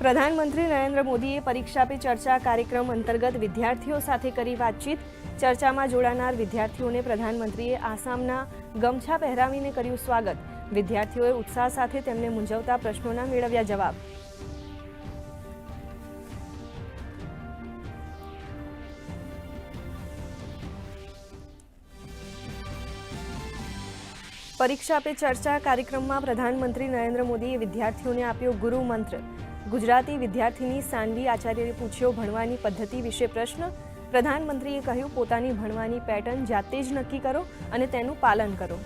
પ્રધાનમંત્રી નરેન્દ્ર મોદીએ પરીક્ષા પે ચર્ચા કાર્યક્રમ અંતર્ગત વિદ્યાર્થીઓ સાથે કરી વાતચીત. ચર્ચામાં જોડાનાર વિદ્યાર્થીઓને પ્રધાનમંત્રીએ આસામના ગમછા પહેરાવીને કર્યું સ્વાગત. વિદ્યાર્થીઓએ ઉત્સાહ સાથે તેમને મૂંઝવતા પ્રશ્નોના મેળવ્યા જવાબ. પરીક્ષા પે ચર્ચા કાર્યક્રમમાં પ્રધાનમંત્રી નરેન્દ્ર મોદીએ વિદ્યાર્થીઓને આપ્યો ગુરુ મંત્ર ગુજરાતી વિદ્યાર્થીની સાનવી આચાર્યએ પૂછ્યો, ભણવાની પદ્ધતિ વિશે પ્રશ્ન? પ્રધાનમંત્રીએ કહ્યું, પોતાની ભણવાની પેટર્ન જાતે જ નક્કી કરો અને તેનું પાલન કરો.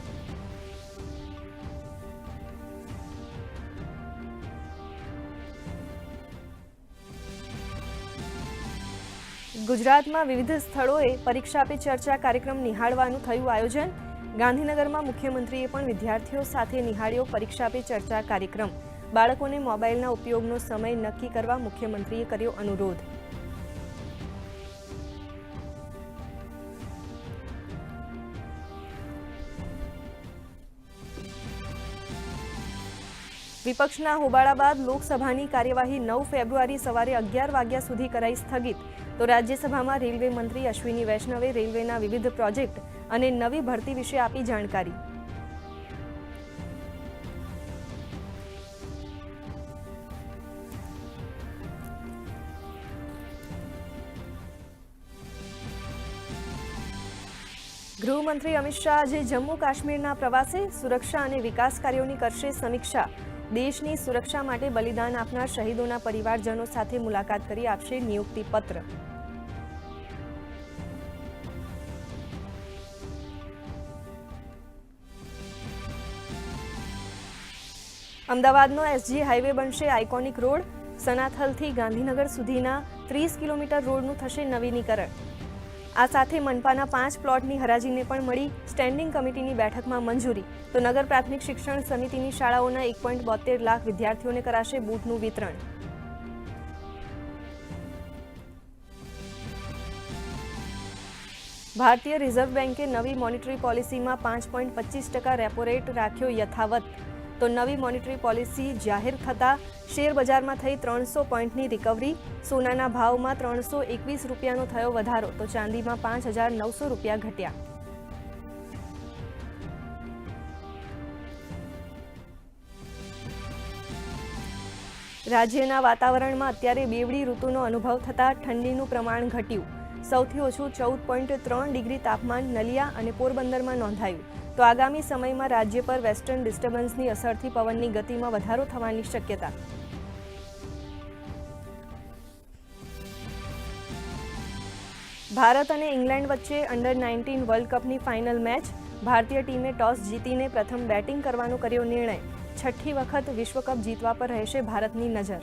ગુજરાતમાં વિવિધ સ્થળોએ પરીક્ષા પે ચર્ચા કાર્યક્રમ નિહાળવાનું થયું આયોજન. ગાંધીનગરમાં મુખ્યમંત્રીએ પણ વિદ્યાર્થીઓ સાથે નિહાળ્યો પરીક્ષા પે ચર્ચા કાર્યક્રમ. બાળકોને મોબાઈલના ઉપયોગનો સમય નક્કી કરવા મુખ્યમંત્રીએ કર્યો અનુરોધ. વિપક્ષના હોબાળા બાદ લોકસભાની કાર્યવાહી નવ ફેબ્રુઆરી સવારે અગિયાર વાગ્યા સુધી કરાઈ સ્થગિત. તો રાજ્યસભામાં રેલવે મંત્રી અશ્વિની વૈષ્ણવે રેલવેના વિવિધ પ્રોજેક્ટ અને નવી ભરતી વિશે આપી જાણકારી. ગૃહમંત્રી અમિત શાહ આજે જમ્મુ કાશ્મીરના પ્રવાસે સુરક્ષા અને વિકાસ કાર્યોની કરશે સમીક્ષા. દેશની સુરક્ષા માટે બલિદાન આપનાર શહીદોના પરિવારજનો સાથે મુલાકાત કરી આપશે નિયુક્તિ પત્ર. અમદાવાદનો એસજી હાઈવે બનશે આઇકોનિક રોડ. સનાથલથી ગાંધીનગર સુધીના ત્રીસ કિલોમીટર રોડનું થશે નવીનીકરણ. આ સાથે મનપાના પાંચ પ્લોટની હરાજીને પણ મળી સ્ટેન્ડિંગ કમિટીની બેઠકમાં મંજૂરી. તો નગર પ્રાથમિક શિક્ષણ સમિતિની શાળાઓના એક પોઈન્ટ બોતેર લાખ વિદ્યાર્થીઓને કરાશે બૂટનું વિતરણ. ભારતીય રિઝર્વ બેન્કે નવી મોનિટરી પોલિસીમાં પાંચ પોઈન્ટ પચીસ ટકા રેપો રેટ રાખ્યો યથાવત. તો નવી મોનિટરી પોલિસી જાહેર થતાં શેરબજારમાં થઈ ત્રણસો પોઈન્ટની રિકવરી સોનાના ભાવમાં ત્રણસો એકવીસ રૂપિયાનો થયો વધારો, તો ચાંદીમાં પાંચ હજાર નવસો રૂપિયા ઘટ્યા. રાજ્યના વાતાવરણમાં અત્યારે બેવડી ઋતુનો અનુભવ થતાં ઠંડીનું પ્રમાણ ઘટ્યું. સૌથી ઓછું ચૌદ પોઈન્ટ ત્રણ ડિગ્રી તાપમાન નલિયા અને પોરબંદરમાં નોંધાયું. તો આગામી સમયમાં રાજ્ય પર વેસ્ટર્ન ડિસ્ટર્બન્સની અસરથી પવનની ગતિમાં વધારો થવાની શક્યતા. ભારત અને ઇંગ્લેન્ડ વચ્ચે અંડર નાઇન્ટીન વર્લ્ડ કપની ફાઇનલ મેચ ભારતીય ટીમે ટોસ જીતીને પ્રથમ બેટિંગ કરવાનો કર્યો નિર્ણય. છઠ્ઠી વખત વિશ્વકપ જીતવા પર રહેશે ભારતની નજર.